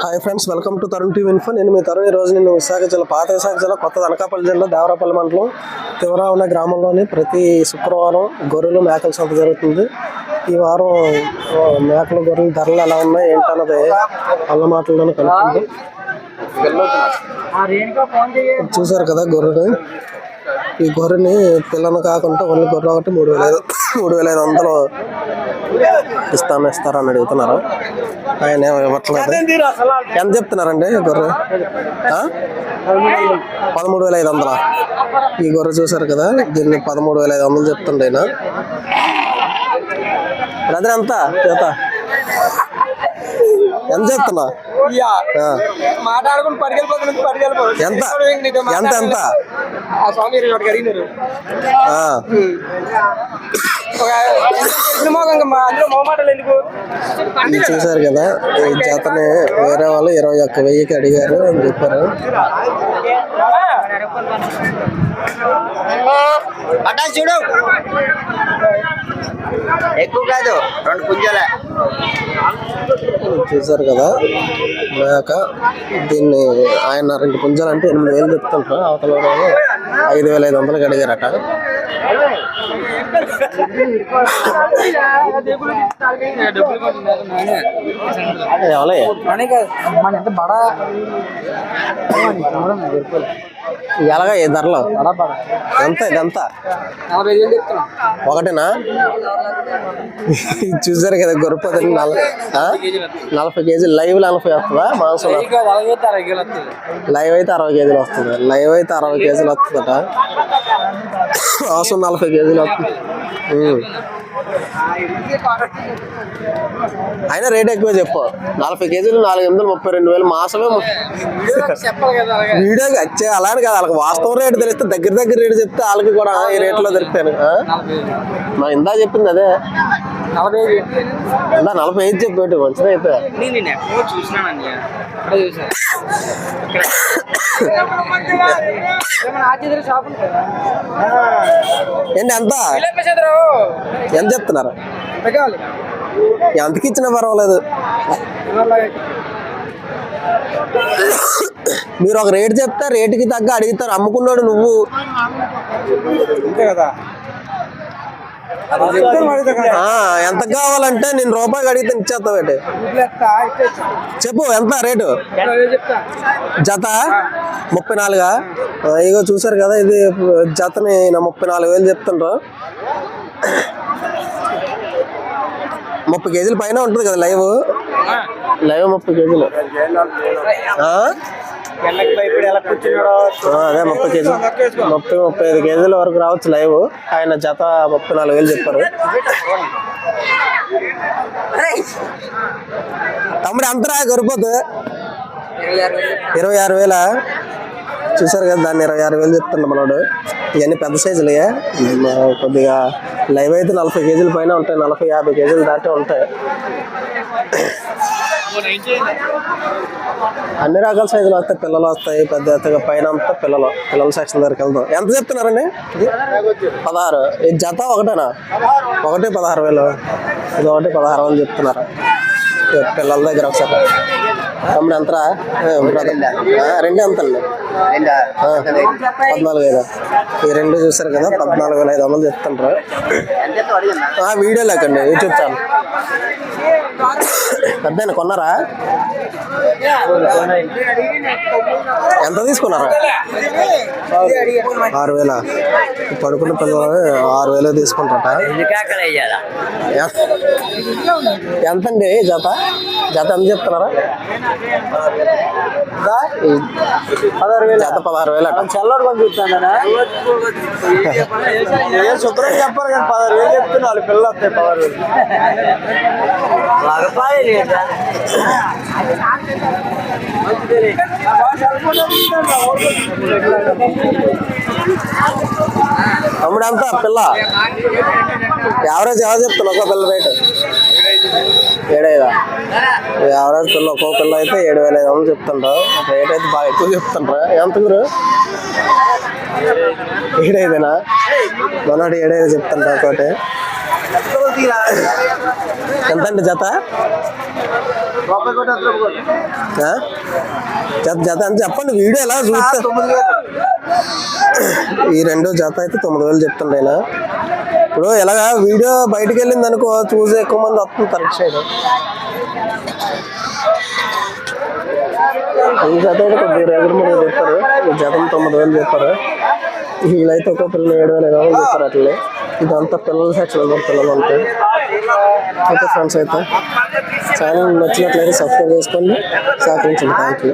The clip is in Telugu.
Hi friends welcome to Tarun TV info. నేను మీ తరుణ్. ఈ రోజు నేను విశాఖ జిల్లా పాత విశాఖ జిల్లా కొత్త అనకాపల్లి జిల్లా దేవరాపల్లి మండలం తివరావున గ్రామంలోని ప్రతి శుక్రవారం గొర్రెలు మేకల సంత జరుగుతుంది. ఈ వారం మేకలు గొర్రెల ధరలు ఎలా ఉన్నాయి ఏంటన్నది అల్ల మాటల్లోనే కనుక్కుంది. చూసారు కదా గొర్రెని? ఈ గొర్రెని పిల్లను కాకుండా ఒళ్ళు గొర్రె ఒకటి మూడు వేల ఐదు మూడు వేల ఐదు వందలు ఇస్తాను ఇస్తారని అడుగుతున్నారు. ఆయన ఇవ్వట్లేదు. ఎంత చెప్తున్నారండి గొర్రె? పదమూడు వేల ఐదు వందల? ఈ గొర్రె చూసారు కదా దీన్ని పదమూడు వేల ఐదు వందలు చెప్తుండే ఆయన. బ్రదర్ ఎంత చేత ఎంత? చెప్తున్నా ఎంత ఎంత? ఆ స్వామి ఒకటి అడిగినారు చూసారు కదా ఈ జతని వేరే వాళ్ళు ఇరవై ఒక్క వెయ్యికి అడిగారు అని చెప్పారు. చూడు. ఎక్కువ కాదు రెండు పుంజలే. చూసారు కదా మేక దీన్ని ఆయన రెండు పుంజాలు అంటే ఎనిమిది వేలు చెప్తుంటారు అవతల ఐదు వేల ఐదు వందలకి అడిగారట ఎవలే మన ఎంత బడా? ఎలాగా ఏ ధరలు. ఎంత ఇదంతా? ఒకటేనా? ఇది చూసారు కదా గొర్రెపతి నలభై కేజీలు. లైవ్ నలభై వస్తుందా? మాంసం లైవ్ అయితే అరవై కేజీలు వస్తుంది. లైవ్ అయితే అరవై కేజీలు వస్తుందట. మాంసం నలభై కేజీలు వస్తుంది. అయినా రేట్ ఎక్కువ చెప్పు. నలభై కేజీలు నాలుగు వందలు ముప్పై రెండు వేలు మాసమే ము- వీడియో వచ్చే అలానే కాదు వాళ్ళకి వాస్తవం రేటు తెలిస్తే దగ్గర దగ్గర రేటు చెప్తే వాళ్ళకి కూడా ఈ రేట్లో దొరుకుతాను నలభై మా ఇందా చెప్పింది అదే. నలభై ఐదు నలభై ఐదు చెప్పేటి మంచిది అయితే. నేను ఎక్కడో చూసినానండి. ఎక్కడో ఏంటి ఎంత ఎంత చెప్తున్నారు? ఎంతకి ఇచ్చినా పర్వాలేదు. మీరు ఒక రేటు చెప్తే రేటుకి తగ్గ అడుగుతారు అమ్ముకున్నాడు నువ్వు. అంతే కదా. ఎంత కావాలంటే నేను రూపాయికి అడిగితే ఇచ్చేస్తావు చెప్పు ఎంత రేటు? జత? ముప్పై నాలుగా? ఇగో చూసారు కదా ఇది జతని ముప్పై నాలుగు వేలు చెప్తుండ్రు. ముప్పై కేజీల పైన ఉంటుంది కదా లైవ్? లైవ్ ముప్పై కేజీలు. అదే ముప్పై కేజీలు ముప్పై ముప్పై ఐదు కేజీల వరకు రావచ్చు లైవ్. ఆయన జత ముప్పై నాలుగు వేలు చెప్పారు. తమ్ముడు ఎంతరా గొరిపోతు ఇరవై ఆరు వేల? చూసారు కదా దాన్ని ఇరవై ఆరు వేలు చెప్తుండ మనోడు. ఇవన్నీ పెద్ద సైజులే కొద్దిగా లైవ్ అయితే నలభై కేజీల పైన ఉంటాయి నలభై యాభై కేజీలు దాటి ఉంటాయి. అన్ని రకాల సైజులు వస్తాయి. పిల్లలు వస్తాయి పెద్ద ఎత్తగా పైన అంతా పిల్లలు. పిల్లల సెక్షన్ దగ్గరికి వెళ్దాం. ఎంత చెప్తున్నారండి? ఇది పదహారు. ఇది జత ఒకటేనా? ఒకటి పదహారు వేలు. ఇది ఒకటి పదహారు వేలు చెప్తున్నారు. పిల్లల దగ్గర ఒకసారి. తమ్ముడు ఎంతరా? ఏ, brother. రెండు ఎంతండి? పద్నాలుగు వేలు. ఈ రెండు చూసారు కదా పద్నాలుగు వేల ఐదు వందలు చెప్తుంటారు. ఆ, వీడియో లేకండి యూట్యూబ్ ఛానల్. పెద్ద కొన్నారా? ఎంత తీసుకున్నారా? ఆరు వేల? పడుకున్న పిల్లలు ఆరు వేలు తీసుకుంటారట. ఎంతండి జత? జత ఎంత చెప్తున్నారా? పదహారు వేలు. జత పదహారు వేలు అట. చల్లడు కొంచెం చూస్తాను శుభ్రం చెప్పారు కానీ పదహారు వేలు చెప్తున్నా వాళ్ళు పిల్లలు వస్తాయి పదహారు వేలు. తమ్ముడు ఎంత పిల్ల? యావరేజ్ ఎవరు చెప్తున్నా ఒక పిల్ల రేటు? ఏడైదా? యావరేజ్ పిల్ల ఒక్కో పిల్ల అయితే ఏడు వేల ఐదు వందలు చెప్తుండ్రు రేట్ అయితే బాగా ఎక్కువ చెప్తుండ్రు ఎంత గురు? ఏడైదేనా? మనోడు ఏడైదు చెప్తుండ్రు ఒకటి. ఎంత అండి జత జత జత అని చెప్పండి. వీడియో ఎలా చూస్తే? ఈ రెండో జత అయితే తొమ్మిది వేలు చెప్తుండేనా ఇప్పుడు ఎలాగా వీడియో బయటకు వెళ్ళింది అనుకో చూసి ఎక్కువ మంది వస్తుంది కరెక్ట్ సైడ్ ఈ జత అయితే కొద్దిగా ఎగురు మూడు చెప్పారు ఈ జతం తొమ్మిది వేలు చెప్పారు వీళ్ళైతే ఒక పిల్లలు ఏడు వేలు ఐదు వేలు చెప్పారు అట్లే. ఇదంతా పిల్లల సెక్షన్ పిల్లలు ఉంటాయి ఓకే ఫ్రెండ్స్ అయితే ఛానల్ నచ్చినట్లయితే సబ్స్క్రైబ్ చేసుకోండి. సహకరించండి. Thank you